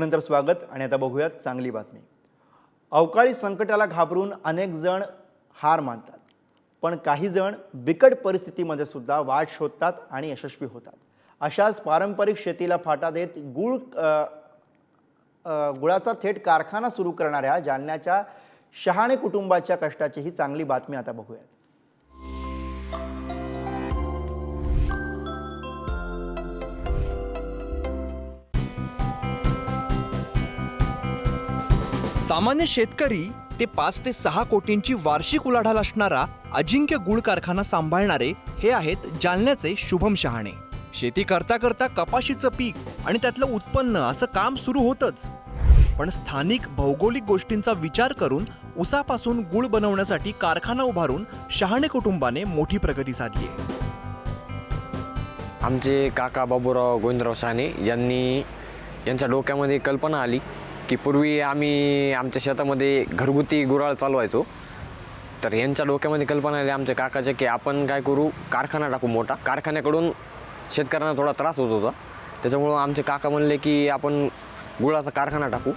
नंतर स्वागत आणि आता बघूयात चांगली बातमी. अवकाळी संकटाला घाबरून अनेक जण हार मानतात. पण काही जण बिकट परिस्थितीमध्ये सुद्धा वाट शोधतात आणि यशस्वी होतात. अशाच पारंपरिक शेतीला फाटा देत गुळ गुळाचा थेट कारखाना सुरू करणाऱ्या जालन्याच्या शहाणे कुटुंबाच्या कष्टाची ही चांगली बातमी आता बघूयात. सामान्य शेतकरी ते पाच ते सहा कोटींची वार्षिक उलाढाल असणारा अजिंक्य गुळ कारखाना सांभाळणारे हे आहेत जालन्याचे शुभम शहाणे. शेती करता करता कपाशीचं पीक आणि त्यातलं उत्पन्न असं काम सुरू होतच. पण स्थानिक भौगोलिक गोष्टींचा विचार करून उसापासून गुळ बनवण्यासाठी कारखाना उभारून शहाणे कुटुंबाने मोठी प्रगती साधली आहे. आमचे काका बाबूराव गोविंदराव साने यांनी यांच्या डोक्यामध्ये कल्पना आली. की पूर्वी आम्ही आमच्या शेतामध्ये घरगुती गुराळ चालवायचो. तर यांच्या डोक्यामध्ये कल्पना आली आमच्या काकाच्या की आपण काय करू? कारखाना टाकू मोठा. कारखान्याकडून शेतकऱ्यांना थोडा त्रास होत होता. त्याच्यामुळं आमचे काका म्हणले की आपण गुळाचा कारखाना टाकू.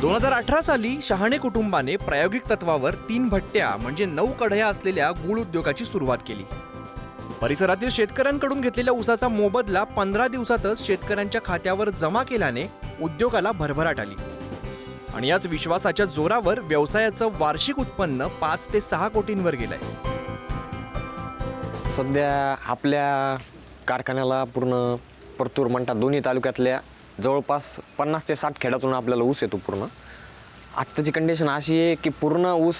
दोन हजार अठरा साली शहाणे कुटुंबाने प्रायोगिक तत्वावर तीन भट्ट्या म्हणजे नऊ कढया असलेल्या गुळ उद्योगाची सुरुवात केली. परिसरातील शेतकऱ्यांकडून घेतलेल्या उसाचा मोबदला पंधरा दिवसातच शेतकऱ्यांच्या खात्यावर जमा केल्याने उद्योगाला भरभराट आली. आणि याच विश्वासाच्या जोरावर व्यवसायाचं वार्षिक उत्पन्न पाच ते सहा कोटींवर गेलंय. सध्या आपल्या कारखान्याला पूर्ण परतूर म्हणतात दोन्ही तालुक्यातल्या जवळपास पन्नास ते साठ खेड्यातून आपल्याला ऊस येतो पूर्ण. आत्ताची कंडिशन अशी आहे की पूर्ण ऊस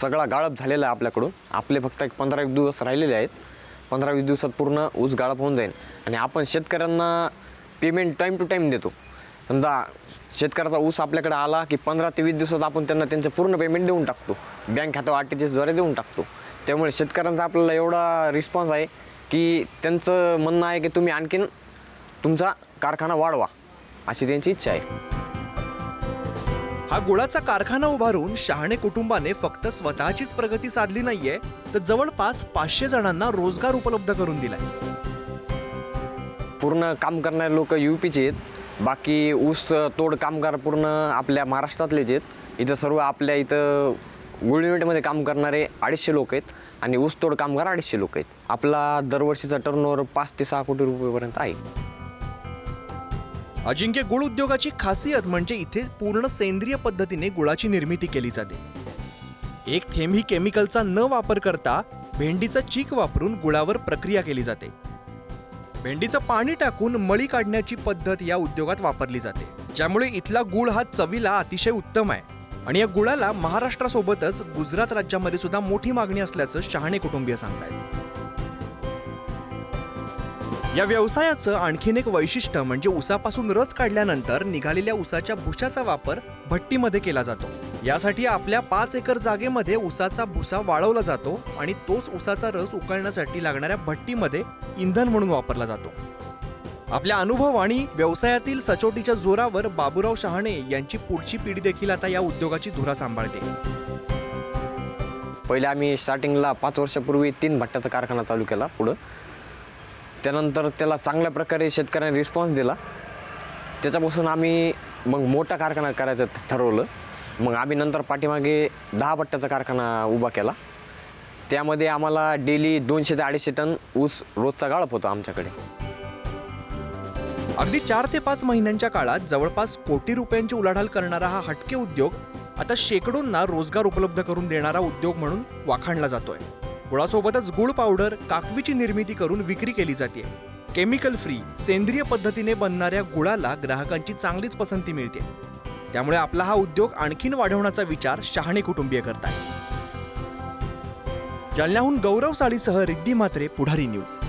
सगळा गाळप झालेला आहे आपल्याकडून. आपले फक्त एक पंधरा एक दिवस राहिलेले आहेत. पंधरा वीस दिवसात पूर्ण ऊस गाळप होऊन जाईल. आणि आपण शेतकऱ्यांना पेमेंट टाईम टू टाईम देतो. समजा शेतकऱ्याचा ऊस आपल्याकडे आला की पंधरा ते वीस दिवसात आपण त्यांना त्यांचं पूर्ण पेमेंट देऊन टाकतो. बँक खात्यावर आर टी जीएसद्वारे देऊन टाकतो. त्यामुळे शेतकऱ्यांचा आपल्याला एवढा रिस्पॉन्स आहे की त्यांचं म्हणणं आहे की तुम्ही आणखीन तुमचा कारखाना वाढवा अशी त्यांची इच्छा आहे. हा गुळाचा कारखाना उभारून शहाणे कुटुंबाने फक्त स्वतःचीच प्रगती साधली नाहीये तर जवळपास पाचशे जणांना रोजगार उपलब्ध करून दिलाय. पूर्ण काम करणारे लोक यू पीचे आहेत. बाकी ऊस तोड कामगार पूर्ण आपल्या महाराष्ट्रातलेच आहेत. इथं सर्व आपल्या इथं गुळ युनिटमध्ये काम करणारे अडीचशे लोक आहेत आणि ऊस तोड कामगार अडीचशे लोक आहेत. आपला दरवर्षीचा टर्नओव्हर पाच ते सहा कोटी रुपयेपर्यंत आहे. अजिंक्य गुळ उद्योगाची खासियत म्हणजे इथे पूर्ण सेंद्रिय पद्धतीने गुळाची निर्मिती केली जाते. एक थेंब ही केमिकलचा न वापर करता भेंडीचा चीक वापरून गुळावर प्रक्रिया केली जाते. भेंडीचं पाणी टाकून मळी काढण्याची पद्धत या उद्योगात वापरली जाते ज्यामुळे इथला गुळ हा चवीला अतिशय उत्तम आहे. आणि या गुळाला महाराष्ट्रासोबतच गुजरात राज्यामध्ये सुद्धा मोठी मागणी असल्याचं शहाणे कुटुंबीय सांगतायत. या व्यवसायाचं आणखीन एक वैशिष्ट्य म्हणजे उसापासून रस काढल्यानंतर निघालेल्या उसाच्या भुशाचा वापर भट्टीमध्ये केला जातो. यासाठी आपल्या पाच एकर जागेमध्ये उसाचा भुसा वाळवला जातो आणि तोच उसाचा रस उकळण्यासाठी लागणाऱ्या भट्टीमध्ये इंधन म्हणून वापरला जातो. आपल्या अनुभव आणि व्यवसायातील सचोटीच्या जोरावर बाबूराव शहाणे यांची पुढची पिढी देखील आता या उद्योगाची धुरा सांभाळते. पहिले आम्ही स्टार्टिंगला पाच वर्षापूर्वी तीन भट्ट्याचा कारखाना चालू केला पुढं. त्यानंतर त्याला चांगल्या प्रकारे शेतकऱ्यांनी रिस्पॉन्स दिला. त्याच्यापासून आम्ही मग मोठा कारखाना करायचं ठरवलं. मग आम्ही नंतर पाठीमागे दहा पट्ट्याचा कारखाना उभा केला. त्यामध्ये आम्हाला डेली दोनशे ते अडीचशे टन ऊस रोजचा गाळप होता आमच्याकडे. अगदी चार ते पाच महिन्यांच्या काळात जवळपास कोटी रुपयांची उलाढाल करणारा हा हटके उद्योग आता शेकडोंना रोजगार उपलब्ध करून देणारा उद्योग म्हणून वाखाणला जातोय. गुळासोबतच गुळ पावडर काकवीची निर्मिती करून विक्री केली जाते. केमिकल फ्री सेंद्रिय पद्धतीने बनणाऱ्या गुळाला ग्राहकांची चांगलीच पसंती मिळते. त्यामुळे आपला हा उद्योग आणखीन वाढवण्याचा विचार शहाणे कुटुंबीय करतात. जालन्याहून Gaurav साळीसह Riddhi Matre Pudhari news.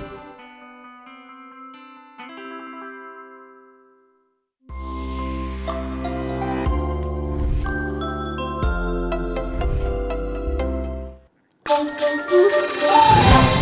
Bom, bom, bom.